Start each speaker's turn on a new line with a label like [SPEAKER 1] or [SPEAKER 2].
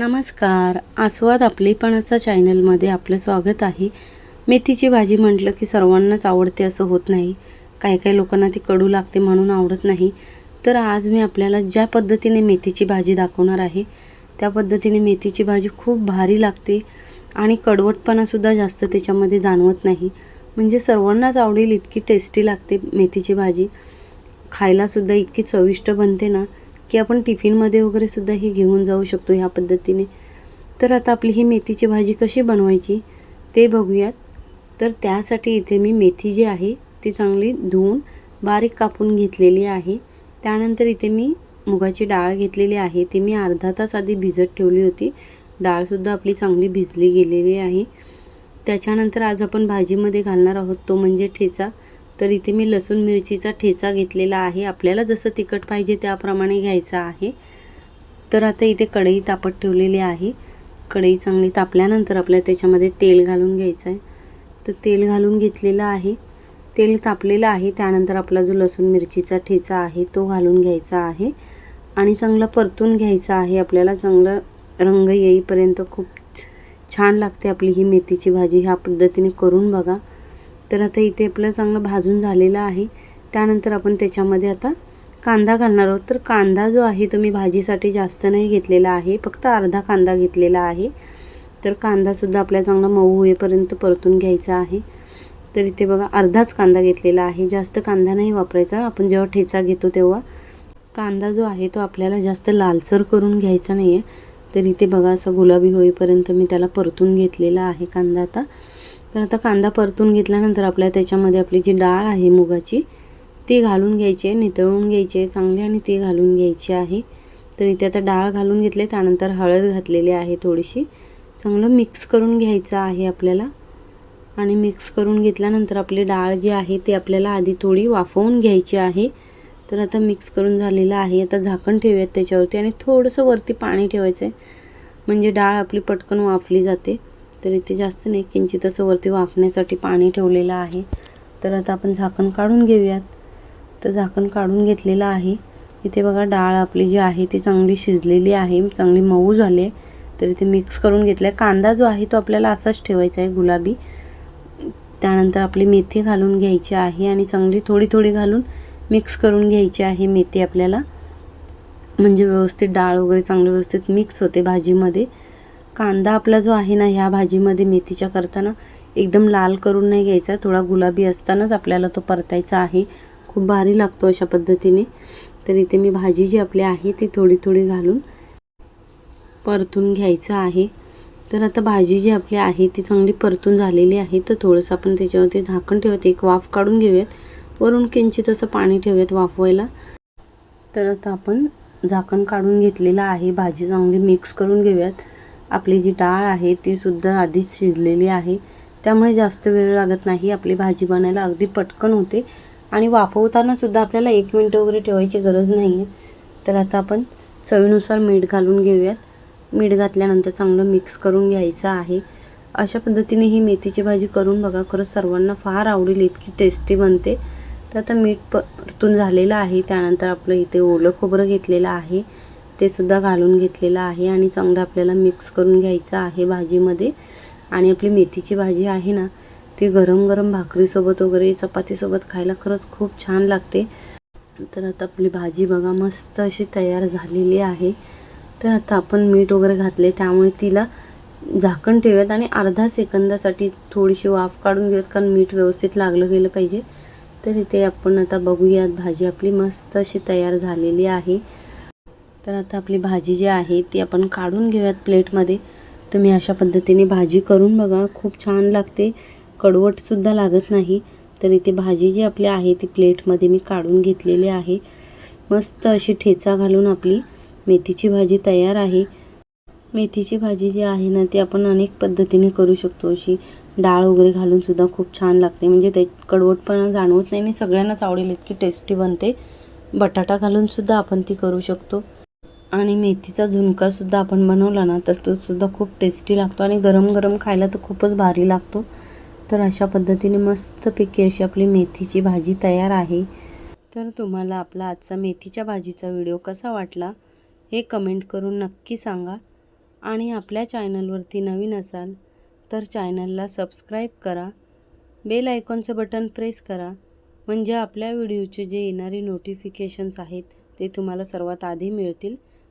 [SPEAKER 1] नमस्कार. आस्वाद आपलेपणाचा चॅनलमध्ये आपलं स्वागत आहे. मेथीची भाजी म्हटलं की सर्वांनाच आवडते असं होत नाही. काही काही लोकांना ती कडू लागते म्हणून आवडत नाही. तर आज मी आपल्याला ज्या पद्धतीने मेथीची भाजी दाखवणार आहे त्या पद्धतीने मेथीची भाजी खूप भारी लागते आणि कडवटपणासुद्धा जास्त त्याच्यामध्ये जाणवत नाही. म्हणजे सर्वांनाच आवडेल इतकी टेस्टी लागते मेथीची भाजी. खायलासुद्धा इतकी चविष्ट बनते ना की आपण टिफिनमध्ये वगैरे सुद्धा ही घेऊन जाऊ शकतो ह्या पद्धतीने. तर आता आपली ही मेथीची भाजी कशी बनवायची ते बघूयात. तर त्यासाठी इथे मी मेथी जी आहे ती चांगली धुवून बारीक कापून घेतलेली आहे. त्यानंतर इथे मी मुगाची डाळ घेतलेली आहे ती मी अर्धा तास आधी भिजत ठेवली होती. डाळसुद्धा आपली चांगली भिजली गेलेली आहे. त्याच्यानंतर आज आपण भाजीमध्ये घालणार आहोत तो म्हणजे ठेचा. तर इथे मी लसूण मिरचीचा ठेचा घेतलेला आहे. आपल्याला जसं तिखट पाहिजे त्याप्रमाणे घ्यायचं आहे. तर आता इथे कढई तापत ठेवलेली आहे. कढई चांगली तापल्यानंतर आपल्याला त्याच्यामध्ये तेल घालून घ्यायचं आहे तर तेल घालून घेतलेलं आहे. तेल तापलेलं आहे. त्यानंतर आपला जो लसूण मिरचीचा ठेचा आहे तो घालून घ्यायचा आहे. आणि चांगला परतून घ्यायचा आहे. आपल्याला चांगला रंग येईपर्यंत खूप छान लागते आपली ही मेथीची भाजी. ह्या पद्धतीने करून बघा. तर आता इथे आपलं चांगलं भाजून झालेलं आहे. त्यानंतर आपण त्याच्यामध्ये आता कांदा घालणार आहोत. तर कांदा जो आहे तो मी भाजीसाठी जास्त नाही घेतलेला आहे. फक्त अर्धा कांदा घेतलेला आहे. तर कांदासुद्धा आपल्या चांगला मऊ होईपर्यंत परतून घ्यायचा आहे. तर इथे बघा अर्धाच कांदा घेतलेला आहे. जास्त कांदा नाही वापरायचा. आपण जेव्हा ठेचा घेतो तेव्हा कांदा जो आहे तो आपल्याला जास्त लालसर करून घ्यायचा नाही आहे तर इथे बघा असं गुलाबी होईपर्यंत मी त्याला परतून घेतलेला आहे कांदा आता. तर आता कांदा परतून घेतल्यानंतर आपल्याला त्याच्यामध्ये आपली जी डाळ आहे मुगाची ती घालून घ्यायची आहे नितळून घ्यायची आहे चांगली आणि ती घालून घ्यायची आहे. तर इथे आता डाळ घालून घेतले त्यानंतर हळद घातलेली आहे थोडीशी. चांगलं मिक्स करून घ्यायचं आहे आपल्याला. आणि मिक्स करून घेतल्यानंतर आपली डाळ जी आहे ती आपल्याला आधी थोडी वाफवून घ्यायची आहे. तर आता मिक्स करून झालेलं आहे. आता झाकण ठेवूयात त्याच्यावरती आणि थोडंसं वरती पाणी ठेवायचं आहे. म्हणजे डाळ आपली पटकन वाफली जाते. तर इथे जास्त नाही. किंचित असं वरती वाफण्यासाठी पाणी ठेवलेलं आहे. तर आता आपण झाकण काढून घेऊयात. तर झाकण काढून घेतलेलं आहे. इथे बघा डाळ आपली जी आहे ती चांगली शिजलेली आहे. चांगली मऊ झाली आहे. तर इथे मिक्स करून घेतलं आहे कांदा जो आहे तो आपल्याला असाच ठेवायचा आहे गुलाबी. त्यानंतर आपली मेथी घालून घ्यायची आहे आणि चांगली थोडी थोडी घालून मिक्स करून घ्यायची आहे मेथी आपल्याला. म्हणजे व्यवस्थित डाळ वगैरे चांगली व्यवस्थित मिक्स होते भाजीमध्ये. कांदा आपला जो आहे ना ह्या भाजीमध्ये मेथीच्या करताना एकदम लाल करून नाही घ्यायचा. थोडा गुलाबी असतानाच आपल्याला तो परतायचा आहे. खूप भारी लागतो अशा पद्धतीने. तर इथे मी भाजी जी आपली आहे ती थोडी थोडी घालून परतून घ्यायचं आहे. तर आता भाजी जी आपली आहे ती चांगली परतून झालेली आहे. तर थोडंसं आपण त्याच्यावरती झाकण ठेवत एक वाफ काढून घेऊयात. वरून किंचित असं पाणी ठेवूयात वाफवायला. तर आता आपण झाकण काढून घेतलेलं आहे. भाजी चांगली मिक्स करून घेऊयात. आपली जी डाळ आहे ती सुद्धा आधीच शिजलेली आहे. त्यामुळे जास्त वेळ लागत नाही. आपली भाजी बनायला अगदी पटकन होते. आणि वाफवताना सुद्धा आपल्याला एक मिनटं वगैरे ठेवायची गरज नाही आहे तर आता आपण चवीनुसार मीठ घालून घेऊयात. मीठ घातल्यानंतर चांगलं मिक्स करून घ्यायचं आहे. अशा पद्धतीने ही मेथीची भाजी करून बघा खरंच सर्वांना फार आवडेल इतकी टेस्टी बनते. तर आता मीठ परतून झालेलं आहे. त्यानंतर आपलं इथे ओलं खोबरं घेतलेलं आहे. ते सुद्धा घालून घेतलेलं आहे आणि चांगलं आपल्याला मिक्स करून घ्यायचं आहे भाजीमध्ये. आणि आपली मेथीची भाजी आहे ना ती गरम गरम भाकरीसोबत वगैरे चपातीसोबत खायला खरंच खूप छान लागते. तर आता आपली भाजी बघा मस्त अशी तयार झालेली आहे. तर आता आपण मीठ वगैरे घातले त्यामुळे तिला झाकण ठेवूयात आणि अर्धा सेकंदासाठी थोडीशी वाफ काढून घेऊयात कारण मीठ व्यवस्थित लागलं गेलं पाहिजे. तर इथे आपण आता बघूयात भाजी आपली मस्त अशी तयार झालेली आहे. तर आता आपली भाजी जी आहे ती आपण काढून घेऊयात प्लेटमध्ये. तुम्ही अशा पद्धतीने भाजी करून बघा. खूप छान लागते. कडवटसुद्धा लागत नाही. तर इथे भाजी जी आपली आहे ती प्लेटमध्ये मी काढून घेतलेली आहे. मस्त अशी ठेचा घालून आपली मेथीची भाजी तयार आहे. मेथीची भाजी जी आहे ना ती आपण अनेक पद्धतीने करू शकतो. अशी डाळ वगैरे घालूनसुद्धा खूप छान लागते. म्हणजे ते कडवटपणा जाणवत नाही आणि सगळ्यांनाच आवडेल इतकी टेस्टी बनते. बटाटा घालूनसुद्धा आपण ती करू शकतो. आणि मेथीचा झुणकासुद्धा आपण बनवला ना तर तो सुद्धा खूप टेस्टी लागतो आणि गरम गरम खायला तर खूपच भारी लागतो. तर अशा पद्धतीने मस्तपैकी अशी आपली मेथीची भाजी तयार आहे. तर तुम्हाला आपला आजचा मेथीच्या भाजीचा व्हिडिओ कसा वाटला हे कमेंट करून नक्की सांगा. आणि आपल्या चॅनलवरती नवीन असाल तर चॅनलला सबस्क्राईब करा. बेल आयकॉनचं बटन प्रेस करा. म्हणजे आपल्या व्हिडिओचे जे येणारे नोटिफिकेशन्स आहेत ते तुम्हाला सर्वात आधी मिळतील.